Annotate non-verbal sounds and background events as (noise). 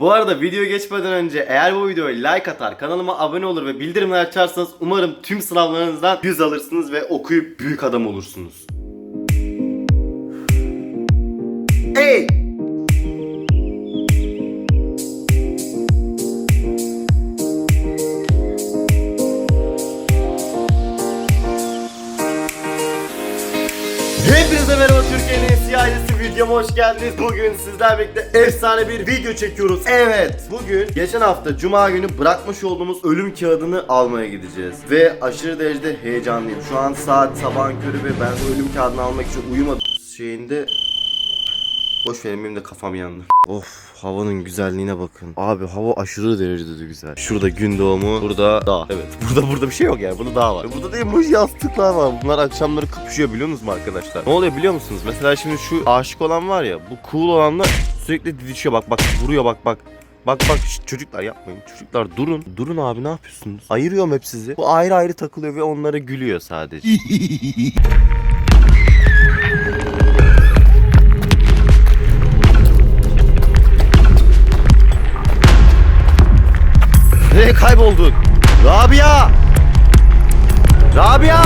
Bu arada video geçmeden önce eğer bu videoya like atar, kanalıma abone olur ve bildirimler açarsanız umarım tüm sınavlarınızdan 100 alırsınız ve okuyup büyük adam olursunuz. Hey! Hepinize merhaba Türkiye'nin iyi ailesi videoma hoş geldiniz. Bugün sizlerle birlikte efsane bir video çekiyoruz. Evet, bugün geçen hafta Cuma günü bırakmış olduğumuz ölüm kağıdını almaya gideceğiz. Ve aşırı derecede heyecanlıyım. Şu an saat sabahın körü ve ben ölüm kağıdını almak için uyumadım. Şeyinde Boş verin benim de kafam yandı. Of havanın güzelliğine bakın. Abi hava aşırı derecede de güzel. Şurada gün doğumu, burada dağ. Evet (laughs) burada burada bir şey yok yani. Burada dağ var. Burada da emoji yastıklar var. Bunlar akşamları kapışıyor biliyor musunuz arkadaşlar? Ne oluyor biliyor musunuz? Mesela şimdi şu aşık olan var ya bu cool olanlar sürekli didişiyor bak bak vuruyor bak bak. Bak bak şşt, çocuklar yapmayın. Çocuklar durun. Durun abi ne yapıyorsunuz? Ayırıyorum hep sizi. Bu ayrı ayrı takılıyor ve onlara gülüyor sadece. (laughs) Nereye kayboldun? Rabia! Rabia!